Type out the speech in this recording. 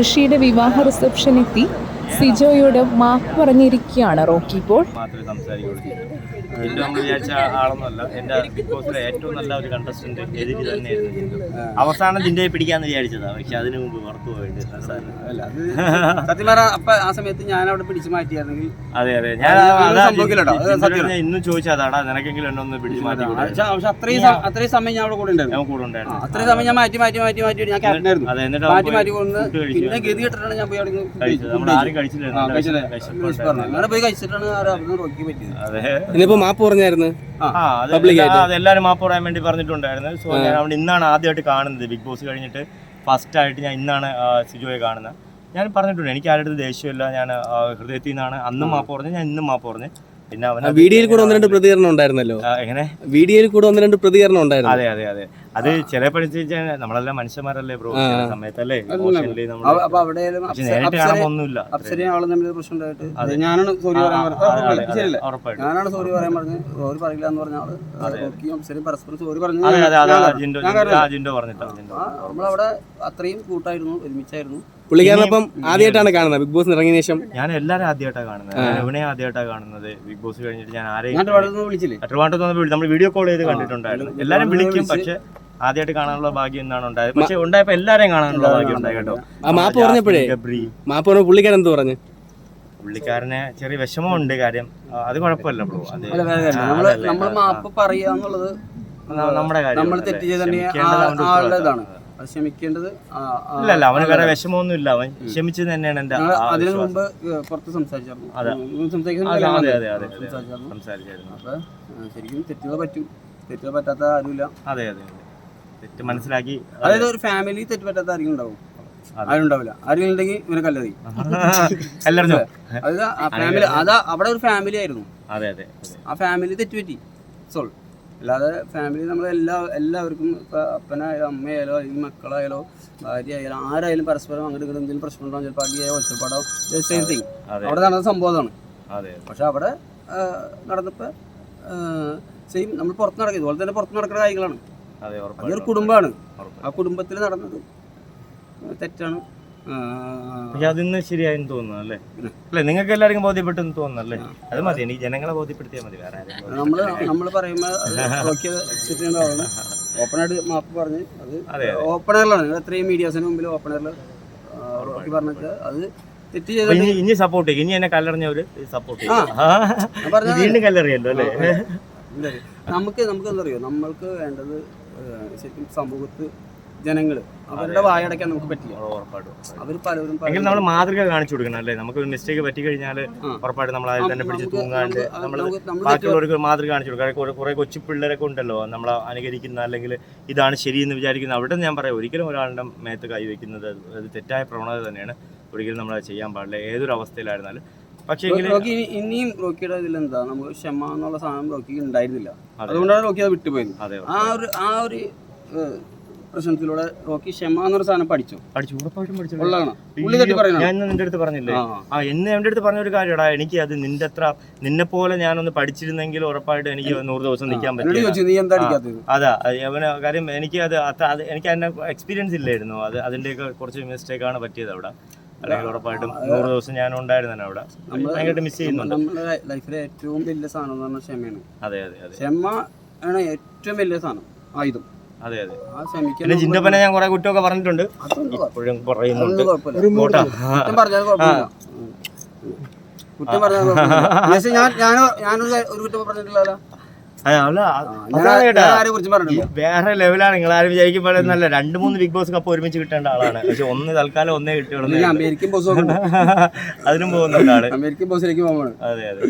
ഋഷിയുടെ വിവാഹ റിസപ്ഷൻ എത്തി. സിജോയോട് മാപ്പ് പറഞ്ഞിരിക്കുകയാണ് റോക്കി ഇപ്പോൾ. അവസാനം നിന്റെ പിടിക്കാന്ന് വിചാരിച്ചതാ. പക്ഷെ അതിനു മുമ്പ് പുറത്തു പോയിട്ട്. അല്ല അത് സത്യം പറഞ്ഞാൽ അപ്പൊ ആ സമയത്ത് ഞാൻ അവിടെ പിടിച്ചു മാറ്റിയായിരുന്നെങ്കിൽ അതെ അതെ. ഞാൻ ഇന്നും ചോദിച്ചതാടാ. നിനക്കെങ്കിലും എന്നൊന്ന് പിടിച്ചു പിടിച്ച് മാറ്റി? പക്ഷെ അത്രയും അത്രയും സമയം ഞാൻ അവിടെ കൂടെ ഉണ്ടായിരുന്നു. ഞാൻ കൂടെ ഉണ്ടായിരുന്നു. അത്രയും സമയം ഞാൻ മാറ്റി മാറ്റി മാറ്റി മാറ്റി ഞാൻ ക്യാപ്റ്റനായിരുന്നു അതെ എന്നിട്ട് മാറ്റി മാറ്റി കൊണ്ട് പിന്നെ ഗതി കെട്ടിട്ടാണ് ഞാൻ പോയി അവിടെ ഇനിയിപ്പോ മാപ്പ് പറഞ്ഞായിരുന്നു? ആ. ആ അത് Public എല്ലാ- ആയിട്ട്. അത് എല്ലാവരും മാപ്പ് പറയാൻ വേണ്ടി പറഞ്ഞിട്ടുണ്ടായിരുന്നു. സോ ഞാൻ അവിടെ ഇന്നാണ് ആദ്യമായിട്ട് കാണുന്നത്. ബിഗ് ബോസ് കഴിഞ്ഞിട്ട് ഫസ്റ്റ് ആയിട്ട് ഞാൻ ഇന്നാണ് സിജോയെ കാണുന്നത്. ഞാൻ പറഞ്ഞിട്ടുണ്ട് എനിക്ക് ആരുടെ ദേഷ്യമില്ല. ഞാൻ ഹൃദയത്തിൽ നിന്നാണ് അന്നും മാപ്പ് പറഞ്ഞു ഞാൻ ഇന്നും മാപ്പ് പറഞ്ഞു പിന്നെ അവൻ വീഡിയോയിൽ കൂടെ ഒന്ന് രണ്ട് പ്രതികരണം ഉണ്ടായിരുന്നല്ലോ. എങ്ങനെ? വീഡിയോയിൽ കൂടെ ഒന്ന് രണ്ട് പ്രതികരണം ഉണ്ടായിരുന്നു. അതെ അതെ അതെ. അത് ചില പഠിച്ച് നമ്മളെല്ലാം മനുഷ്യന്മാരല്ലേ ബ്രോ ചില സമയത്തല്ലേ ഇമോഷണലി നമ്മൾ അപ്പൊ അവിടെ നേരിട്ട് കാണുമ്പോൾ ഒന്നുമില്ല. അപ്സരയും അവളും തമ്മിൽ പ്രശ്നം ഉണ്ടായിട്ട്. ഞാനാണ് സോറി പറയാൻ പറഞ്ഞത്. ഉറപ്പായിട്ടും. ഞാനാണ് സോറി പറയാൻ പറഞ്ഞത്. സോറി പറയില്ല എന്ന് പറഞ്ഞ ആൾ. റോക്കിയും അപ്സരയും പരസ്പരം സോറി പറഞ്ഞു നമ്മളവിടെ അത്രയും കൂട്ടായിരുന്നു ഒരുമിച്ചായിരുന്നു. ആദ്യമായിട്ടാണ് കാണുന്നത്. ബിഗ് ബോസ് ഇറങ്ങിയ ശേഷം. ഞാൻ എല്ലാവരും ആദ്യമായിട്ടാണ് കാണുന്നത്. എവിടെ ആദ്യമായിട്ടാണ് കാണുന്നത്? ബിഗ് ബോസ് കഴിഞ്ഞിട്ട് ഞാൻ ആരെയും വിളിച്ചില്ല? നമ്മൾ വീഡിയോ കോൾ ചെയ്ത് കണ്ടിട്ടുണ്ടായിരുന്നു. എല്ലാരും വിളിക്കും പക്ഷെ ആദ്യമായിട്ട് കാണാനുള്ള ഭാഗ്യം എന്നാണ് ഉണ്ടായത്. പക്ഷെ ഉണ്ടായപ്പോ എല്ലാരെയും കാണാനുള്ള ഭാഗ്യം ഉണ്ടായി കേട്ടോ ആ മാപ്പ് പറഞ്ഞപ്പോഴേ ഗബ്രി. മാപ്പ് പറഞ്ഞ പുള്ളിക്കാരൻ എന്ത് പറഞ്ഞു? പുള്ളിക്കാരനെ ചെറിയ വിഷമമുണ്ട് കാര്യം. അത് കുഴപ്പമില്ല ബ്രോ. അത് നമ്മൾ മാപ്പ് പറയുക എന്നുള്ളത് നമ്മുടെ കാര്യം. നമ്മൾ തെറ്റ് ക്ഷമിക്കേണ്ടത് ഇല്ല അല്ല അവന് വേറെ വിഷമമൊന്നും ഇല്ല അവൻ ക്ഷമിച്ചത് തന്നെയാണ് എന്റെ അതിനു. മുമ്പ് പുറത്ത് സംസാരിച്ചായിരുന്നു. ശരിക്കും തെറ്റുകൾ പറ്റും. തെറ്റുകൾ പറ്റാത്ത ആരുമില്ല. അതെ അതെ അതെ. തെറ്റ് മനസ്സിലാക്കി അതായത് ഒരു ഫാമിലി തെറ്റ് പറ്റാത്ത ആരെങ്കിലും ഉണ്ടാവും. ആരെങ്കിലും ഉണ്ടെങ്കിൽ ഇവനെ കല്ലറി എല്ലാവരും അതായത് ആ ഫാമിലി അതാ. അവിടെ ഒരു ഫാമിലി ആയിരുന്നു. അതെ അതെ ആ ഫാമിലി തെറ്റുപറ്റി. സോൾ അല്ലാതെ ഫാമിലി നമ്മൾ എല്ലാ എല്ലാവർക്കും ഇപ്പം അപ്പനായാലും അമ്മയായാലോ അല്ലെങ്കിൽ മക്കളായാലോ ഭാര്യ ആയാലും ആരായാലും പരസ്പരം അങ്ങോട്ട് ഇങ്ങോട്ട് എന്തെങ്കിലും പ്രശ്നം ഉണ്ടാവും ചിലപ്പോൾ അടിയായോ ഒച്ചപ്പാടോ സെയിം തിങ് അവിടെ നടന്ന സംഭവമാണ്. പക്ഷെ അവിടെ നടന്നപ്പോ നടന്നപ്പോൾ സെയിം നമ്മൾ പുറത്ത് നടക്കുക ഇതുപോലെ തന്നെ പുറത്ത് നടക്കുന്ന കാര്യങ്ങളാണ്. അതൊരു കുടുംബമാണ്. ആ കുടുംബത്തിൽ നടന്നത്. തെറ്റാണ്. പക്ഷെ അതിന്ന് ശരിയായെന്ന് തോന്നുന്നു അല്ലേ? അല്ലെ നിങ്ങൾക്ക് എല്ലാവർക്കും ബോധ്യപ്പെട്ടെന്ന് തോന്നുന്നു അല്ലേ? അത് മതി എനിക്ക് ജനങ്ങളെ ബോധ്യപ്പെടുത്തിയാൽ മതി വേറെ നമ്മൾ നമ്മൾ നമ്മൾ പറയുമ്പോൾ ഓപ്പണായിട്ട് മാപ്പ് പറഞ്ഞ് അത് അതെ ഓപ്പണറിലാണ് എത്രയും മീഡിയാസിന് മുമ്പിൽ ഓപ്പണറിൽ പറഞ്ഞിട്ട് അത് തെറ്റ് ഇനി ഇനി സപ്പോർട്ട് ചെയ്യും. ഇനി എന്നെ കല്ലെറിഞ്ഞവര് സപ്പോർട്ട് ചെയ്യും. വീണ്ടും കല്ലെറിയല്ലോ അല്ലേ? നമുക്ക് നമുക്ക് എന്താ അറിയോ നമ്മൾക്ക് വേണ്ടത് ശരിക്കും സമൂഹത്ത് ജനങ്ങൾ അവരുടെ വായടക്കാൻ നമുക്ക് പറ്റില്ല. അവർ പലരും നമ്മൾ മാതൃക കാണിച്ചു കൊടുക്കണം അല്ലേ? നമുക്ക് മിസ്റ്റേക്ക് പറ്റി കഴിഞ്ഞാൽ ഉറപ്പായിട്ട് നമ്മൾ അതിൽ തന്നെ പിടിച്ച് തൂങ്ങാണ്ട് നമ്മൾ ബാക്കിയുള്ളവർക്ക് മാതൃക കാണിച്ചു കൊടുക്കുക കുറെ കുറെ കൊച്ചു പിള്ളേരൊക്കെ ഉണ്ടല്ലോ. നമ്മൾ അനുകരിക്കുന്ന അല്ലെങ്കിൽ ഇതാണ് ശരിയെന്ന് വിചാരിക്കുന്ന അവിടെ ഞാൻ പറയാം. ഒരിക്കലും ഒരാളുടെ മേത്ത് കൈവയ്ക്കുന്നത് അത് തെറ്റായ പ്രവണത തന്നെയാണ്. ഒരിക്കലും നമ്മൾ അത് ചെയ്യാൻ പാടില്ല. ഏതൊരു അവസ്ഥയിലായിരുന്നാലും പക്ഷേ റോക്കി ഇനി- ഇനിയും റോക്കിയുടെ എന്താ നമുക്ക് ക്ഷമ എന്നുള്ള സാധനം റോക്കി ഉണ്ടായിരുന്നില്ല. അതുകൊണ്ടാണ് റോക്കി അത് വിട്ടുപോയത്. ആ ഒരു ആ ഒരു പ്രശ്നത്തിലൂടെ റോക്കി ക്ഷമ എന്നൊരു സാധനം പഠിച്ചു. പഠിച്ചു. ഉറപ്പായിട്ടും പഠിച്ചു. ഞാൻ നിന്റെ അടുത്ത് പറഞ്ഞില്ലേ? ആ. എന്ന് എന്റെ അടുത്ത് പറഞ്ഞ ഒരു കാര്യടാ എനിക്ക് അത് നിന്റെ അത്ര നിന്നെ പോലെ ഞാനൊന്ന് പഠിച്ചിരുന്നെങ്കിൽ ഉറപ്പായിട്ട് എനിക്ക് നൂറ് ദിവസം നിൽക്കാൻ പറ്റും അതാ. അവന് കാര്യം എനിക്ക് അത് എനിക്ക് അതിന്റെ എക്സ്പീരിയൻസ് ഇല്ലായിരുന്നു. അത് അതിന്റെയൊക്കെ കുറച്ച് മിസ്റ്റേക്ക് ആണ് പറ്റിയത് അവിടെ. അല്ലെങ്കിൽ ഉറപ്പായിട്ടും നൂറ് ദിവസം ഞാൻ ഉണ്ടായിരുന്നു അവിടെ. ഭയങ്കരമായിട്ട് മിസ് ചെയ്യുന്നുണ്ട്. നമ്മുടെ ലൈഫിലെ ഏറ്റവും വലിയ സാധനം എന്ന് പറഞ്ഞാൽ ക്ഷമയാണ്. അതെ അതെ അതെ. ക്ഷമ ആണ് ഏറ്റവും വലിയ സാധനം ആയുധം. അതെ അതെ. പിന്നെ ചിന്തപ്പനെ ഞാൻ കുറെ കുറ്റമൊക്കെ പറഞ്ഞിട്ടുണ്ട്. ഇപ്പോഴും പറയുന്നുണ്ട്. പോട്ടാ കുറ്റം പറഞ്ഞാൽ ഞാൻ ഞാൻ ഞാനൊരു ഒരു കുറ്റം പറഞ്ഞിട്ടില്ലല്ലോ വേറെ ലെവലാണ്. നിങ്ങൾ ആരും വിചാരിക്കുമ്പോൾ നല്ല രണ്ട് മൂന്ന് ബിഗ് ബോസ് കപ്പ് ഒരുമിച്ച് കിട്ടേണ്ട ആളാണ്. പക്ഷെ ഒന്ന് തൽക്കാലം ഒന്നേ കിട്ടുകയുള്ളൂ അമേരിക്കൻ ബോസ് അതിനും പോകുന്നുണ്ട് ആൾ അമേരിക്കൻ ബോസിലേക്ക് പോകുമ്പോൾ അതെ അതെ.